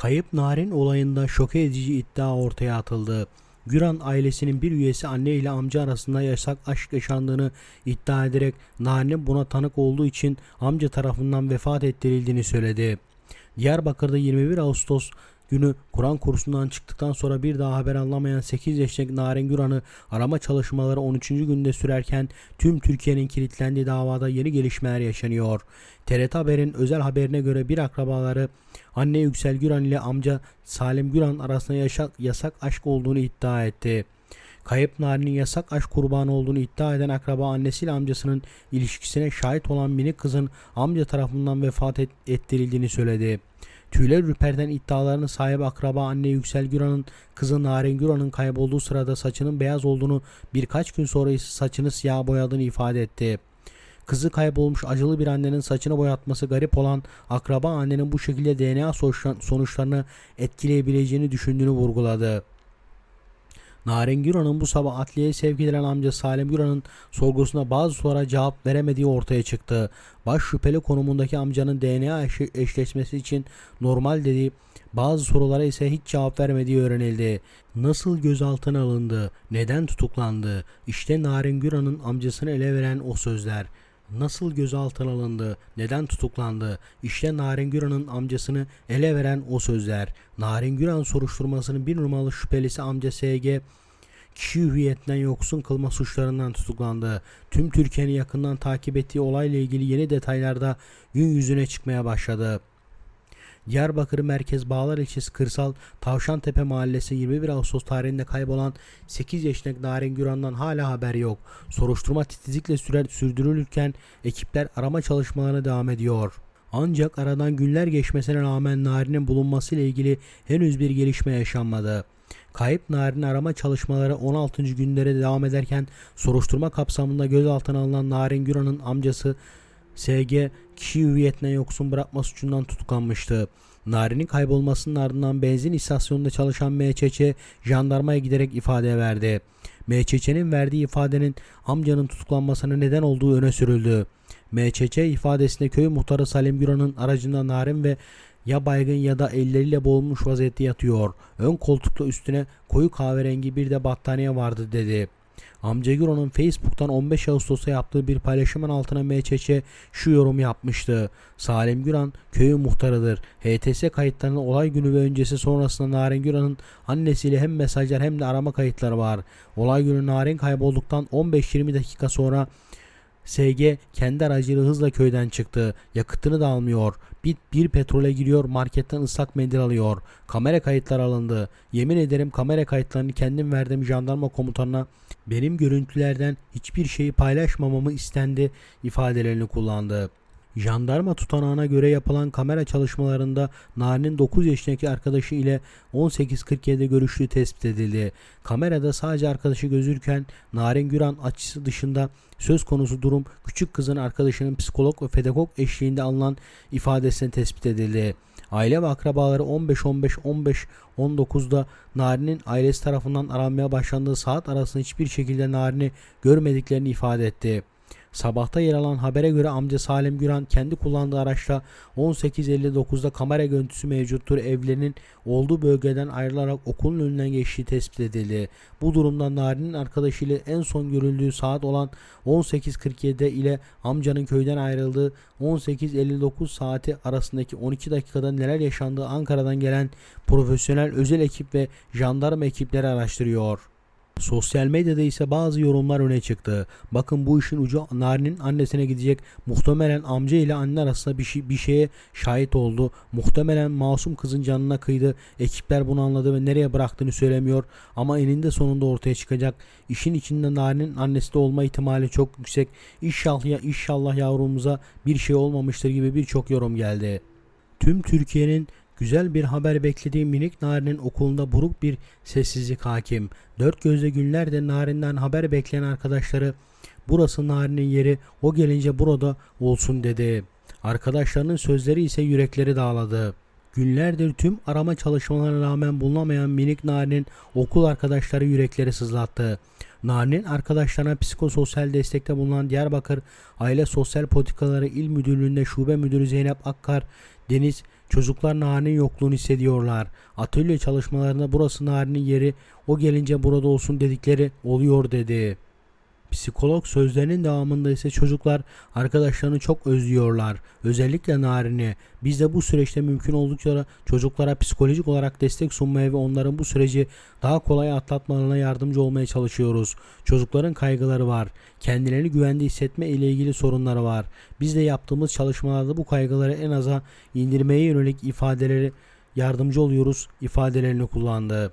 Kayıp Narin olayında şok edici iddia ortaya atıldı. Güran ailesinin bir üyesi anne ile amca arasında yasak aşk yaşandığını iddia ederek Narin'in buna tanık olduğu için amca tarafından vefat ettirildiğini söyledi. Diyarbakır'da 21 Ağustos günü Kur'an kursundan çıktıktan sonra bir daha haber anlamayan 8 yaşındaki Narin Güran'ı arama çalışmaları 13. günde sürerken tüm Türkiye'nin kilitlendiği davada yeni gelişmeler yaşanıyor. TRT Haber'in özel haberine göre bir akrabaları anne Yüksel Güran ile amca Salim Güran arasında yaşak, yasak aşk olduğunu iddia etti. Kayıp Narin'in yasak aşk kurbanı olduğunu iddia eden akraba annesiyle amcasının ilişkisine şahit olan minik kızın amca tarafından vefat et- ettirildiğini söyledi. Tüyler ürperten iddialarının sahibi akraba anne Yüksel Güran'ın kızı Narin Güran'ın kaybolduğu sırada saçının beyaz olduğunu birkaç gün sonra ise saçını siyah boyadığını ifade etti. Kızı kaybolmuş acılı bir annenin saçını boyatması garip olan akraba annenin bu şekilde DNA sonuçlarını etkileyebileceğini düşündüğünü vurguladı. Narin Güran'ın bu sabah adliyeye sevk edilen amca Salim Güran'ın sorgusuna bazı sorulara cevap veremediği ortaya çıktı. Baş şüpheli konumundaki amcanın DNA eşleşmesi için normal dediği bazı sorulara ise hiç cevap vermediği öğrenildi. Nasıl gözaltına alındı? Neden tutuklandı? İşte Narin Güran'ın amcasını ele veren o sözler. Nasıl gözaltına alındı? Neden tutuklandı? İşte Narin Güran'ın amcasını ele veren o sözler. Narin Güran soruşturmasının bir numaralı şüphelisi amca SG kişi hüviyetinden yoksun kılma suçlarından tutuklandı. Tüm Türkiye'nin yakından takip ettiği olayla ilgili yeni detaylarda gün yüzüne çıkmaya başladı. Diyarbakır Merkez Bağlar ilçesi Kırsal Tavşantepe Mahallesi 21 Ağustos tarihinde kaybolan 8 yaşındaki Narin Güran'dan hala haber yok. Soruşturma titizlikle sürer, sürdürülürken ekipler arama çalışmalarına devam ediyor. Ancak aradan günler geçmesine rağmen Narin'in bulunması ile ilgili henüz bir gelişme yaşanmadı. Kayıp Narin arama çalışmaları 16. günlere devam ederken soruşturma kapsamında gözaltına alınan Narin Güran'ın amcası SG kişi hüviyetinden yoksun bırakma suçundan tutuklanmıştı. Narin'in kaybolmasının ardından benzin istasyonunda çalışan MÇÇ jandarmaya giderek ifade verdi. MÇÇ'nin verdiği ifadenin amcanın tutuklanmasına neden olduğu öne sürüldü. MÇÇ ifadesinde köy muhtarı Salim Güran'ın aracında Narin ve ya baygın ya da elleriyle boğulmuş vaziyette yatıyor. Ön koltukta üstüne koyu kahverengi bir de battaniye vardı dedi. Amca Güro'nun Facebook'tan 15 Ağustos'ta yaptığı bir paylaşımın altına MÇÇ şu yorum yapmıştı. Salim Güran köyün muhtarıdır. HTS kayıtlarının olay günü ve öncesi sonrasında Narin Güran'ın annesiyle hem mesajlar hem de arama kayıtları var. Olay günü Narin kaybolduktan 15-20 dakika sonra SG kendi aracıyla hızla köyden çıktı. Yakıtını da almıyor. Bir, bir petrole giriyor marketten ıslak mendil alıyor. Kamera kayıtları alındı. Yemin ederim kamera kayıtlarını kendim verdim jandarma komutanına. Benim görüntülerden hiçbir şeyi paylaşmamamı istendi ifadelerini kullandı. Jandarma tutanağına göre yapılan kamera çalışmalarında Narin'in 9 yaşındaki arkadaşı ile 18.47'de görüştüğü tespit edildi. Kamerada sadece arkadaşı gözürken Narin Güran açısı dışında söz konusu durum küçük kızın arkadaşının psikolog ve pedagog eşliğinde alınan ifadesine tespit edildi. Aile ve akrabaları 15-15-15-19'da Narin'in ailesi tarafından aranmaya başlandığı saat arasında hiçbir şekilde Narin'i görmediklerini ifade etti. Sabahta yer alan habere göre amca Salim Güran kendi kullandığı araçla 18.59'da kamera görüntüsü mevcuttur. Evlerinin olduğu bölgeden ayrılarak okulun önünden geçtiği tespit edildi. Bu durumda Narin'in arkadaşıyla en son görüldüğü saat olan 18.47'de ile amcanın köyden ayrıldığı 18.59 saati arasındaki 12 dakikada neler yaşandığı Ankara'dan gelen profesyonel özel ekip ve jandarma ekipleri araştırıyor. Sosyal medyada ise bazı yorumlar öne çıktı. Bakın bu işin ucu Narin'in annesine gidecek. Muhtemelen amca ile anne arasında bir, şey, bir şeye şahit oldu. Muhtemelen masum kızın canına kıydı. Ekipler bunu anladı ve nereye bıraktığını söylemiyor. Ama eninde sonunda ortaya çıkacak. İşin içinde Narin'in annesi de olma ihtimali çok yüksek. İnşallah, inşallah yavrumuza bir şey olmamıştır gibi birçok yorum geldi. Tüm Türkiye'nin Güzel bir haber beklediği minik Narin'in okulunda buruk bir sessizlik hakim. Dört gözle günlerde Narin'den haber bekleyen arkadaşları burası Narin'in yeri o gelince burada olsun dedi. Arkadaşlarının sözleri ise yürekleri dağladı. Günlerdir tüm arama çalışmalarına rağmen bulunamayan minik Narin'in okul arkadaşları yürekleri sızlattı. Narin'in arkadaşlarına psikososyal destekte bulunan Diyarbakır Aile Sosyal Politikaları İl Müdürlüğü'nde Şube Müdürü Zeynep Akkar, Deniz Çocuklar Nari'nin yokluğunu hissediyorlar. Atölye çalışmalarında burası Nari'nin yeri, o gelince burada olsun dedikleri oluyor dedi. Psikolog sözlerinin devamında ise çocuklar arkadaşlarını çok özlüyorlar. Özellikle Narin'i. Biz de bu süreçte mümkün oldukça çocuklara psikolojik olarak destek sunmaya ve onların bu süreci daha kolay atlatmalarına yardımcı olmaya çalışıyoruz. Çocukların kaygıları var. Kendilerini güvende hissetme ile ilgili sorunları var. Biz de yaptığımız çalışmalarda bu kaygıları en aza indirmeye yönelik ifadeleri yardımcı oluyoruz ifadelerini kullandı.